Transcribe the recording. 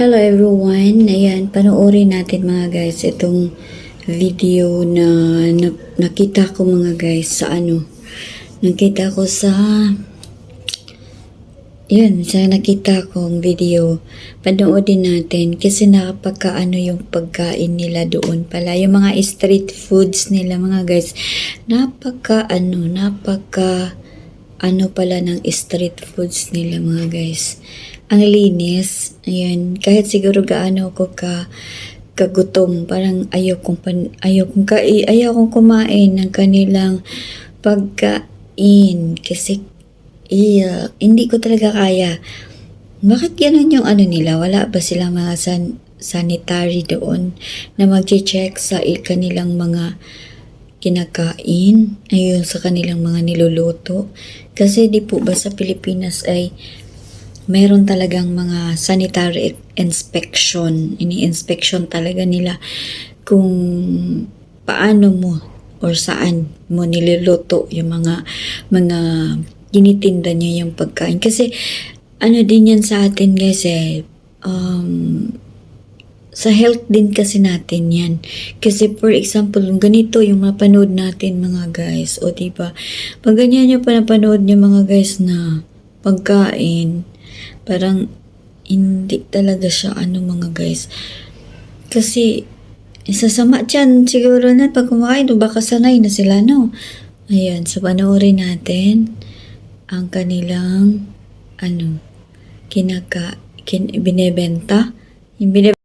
Hello everyone. Ayan, panoorin natin mga guys itong video na, na nakita ko mga guys sa ano. Nakita ko sa yun, sa nakita kong video, panoodin natin kasi nakapagkaano yung pagkain nila doon pala. Yung mga street foods nila mga guys, napaka ano, napaka ano pala ng street foods nila mga guys. Ang linis, ayan, kahit siguro gaano ko ka kagutom, parang ayaw kong pan, ayaw kong ka, ayaw kong kumain ng kanilang pagkain kasi iya, hindi ko talaga kaya. Bakit ganun yung ano nila? Wala ba silang mga san, sanitary doon na mag-check sa kanilang mga kinakain, ayun sa kanilang mga niluluto. Kasi di po ba sa Pilipinas ay meron talagang mga sanitary inspection, ini-inspection talaga nila kung paano mo or saan mo niluluto yung mga mga ginitinda niyo yung pagkain. Kasi ano din yan sa atin guys eh, um, sa health din kasi natin yan. Kasi for example, ganito yung mapanood natin mga guys, o diba, pag ganyan yung panapanood nyo mga guys na pagkain, parang hindi talaga siya ano mga guys. Kasi, isasama dyan siguro na pag kumakain, baka sanay na sila, no? Ayan, so panoorin natin ang kanilang, ano, kinaka, kin, binebenta. Yung binebenta